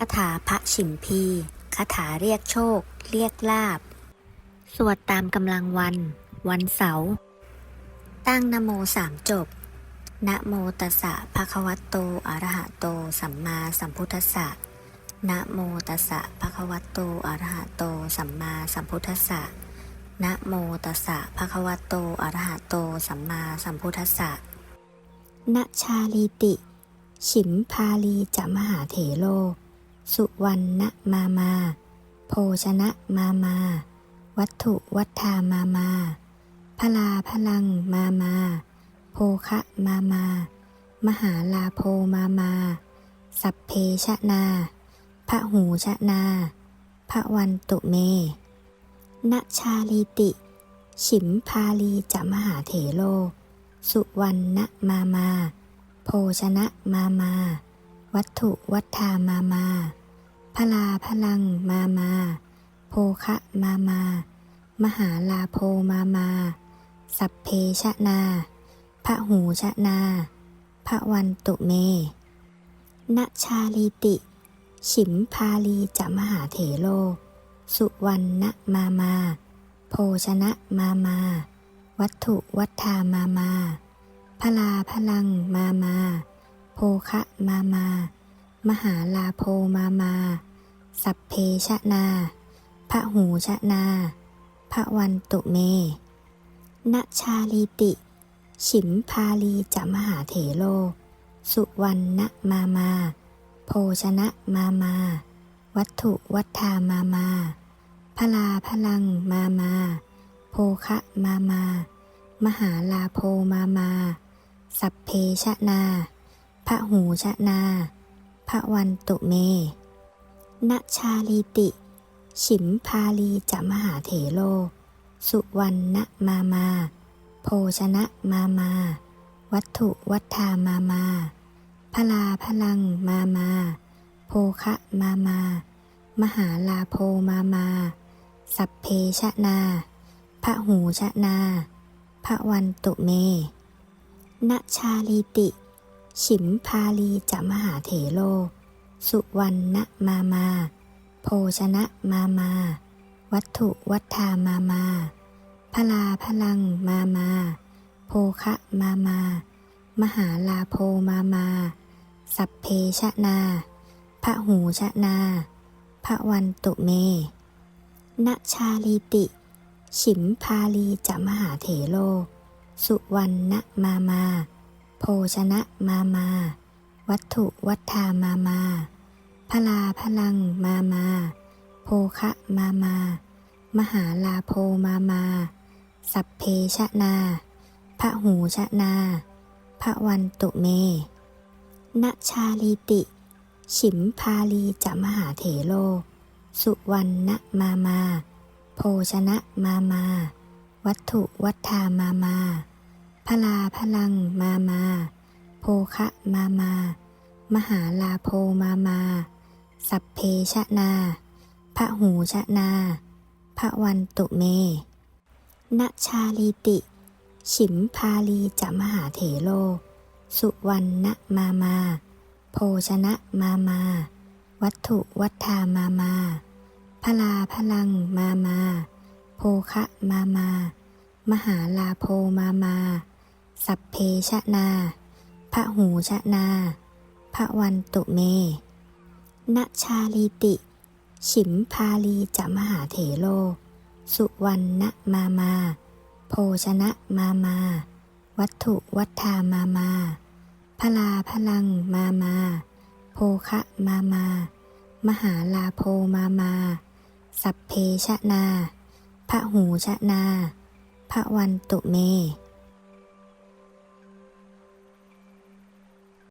คาถาพระฉิมพีคาถาเรียกโชค เรียกลาบ สวดตามกำลังวัน วันเสาร์ตั้งนโมสามจบนะโมตัสสะภะคะวะโตอะระหะโต สัมมาสัมพุทธัสสะนะโมตัสสะภะคะวะโตอะระหะโต สัมมาสัมพุทธัสสะนะโมตัสสะภะคะวะโตอะระหะโต สัมมาสัมพุทธัสสะนชาลีติ ฉิมพาลีจะมหาเถโล สุวรรณมามา โภชนะมามา วัตถุวัฏฐามามาพลาพลังมามา โภคะมามา มหาลาโพมามา สัพเพชะนาพระหูชะนาพระวันตุเมณชาลีติ ฉิมพาลีจะมหาเถโล สุวรรณมามา โภชนะมามา วัตถุวัฏฐามามา พลาพลังมามา โภคะมา มา มหาลาโพมามา สัพเพชะนาพระหูชะนาพระวันตุเมณชาลีติ ฉิมพาลีจะมหาเถโล สุวรรณมามา โภชนะมามา วัตถุวัฏฐามามาพลาพลังมามา โภคะมามา มหาลาโพมามา สัพเพชะนาพระหูชะนาพระวันตุเมณชาลีติ ฉิมพาลีจะมหาเถโล สุวรรณมามา โภชนะมามา วัตถุวัฏฐามามา พลาพลังมามา โภคะมามา มหาลาโพมามา สัพเพชะนาพระหูชะนาพระวันตุเม ณชาลีติ ฉิมพาลีจะมหาเถโล สุวรรณมามา โภชนะมามา วัตถุวัฏฐามามา พลาพลังมามา โภคะมามา มหาลาโพมามา สัพเพชะนาพระหูชะนาพระวันตุเม ณชาลีติ ฉิมพาลีจะมหาเถโล สุวรรณมามา โภชนะมามา วัตถุวัฏฐามามา พลาพลังมามา โภคะมามา มหาลาโพมามา สัพเพชะนาพระหูชะนาพระวันตุเมณชาลีติ ฉิมพาลีจะมหาเถโล สุวรรณมามา โภชนะมามา วัตถุวัฏฐามามา พลาพลังมามา โภคะมามา มหาลาโพมามา สัพเพชะนาพระหูชะนาพระวันตุเมณชาลีติ ฉิมพาลีจะมหาเถโล สุวรรณมามา โภชนะมามา วัตถุวัฏฐามามา พลาพลังมามา โภคะมามา มหาลาโพมามา สัพเพชะนาพระหูชะนาพระวันตุเมณชาลีติ ฉิมพาลีจะมหาเถโล สุวรรณมามา โภชนะมามา วัตถุวัฏฐามามาพลาพลังมามา โภคะมามา มหาลาโพมามา สัพเพชะนา ระหูชะนาพระวันตุเมณชาลีติ ฉิมพาลีจะมหาเถโล สุวรรณมามา โภชนะมามา วัตถุวัฏามามาพลาพลังมามา โภคะมามา มหาลาโพมามา สัพเพชะนาพระหูชะนาพระวันตุเม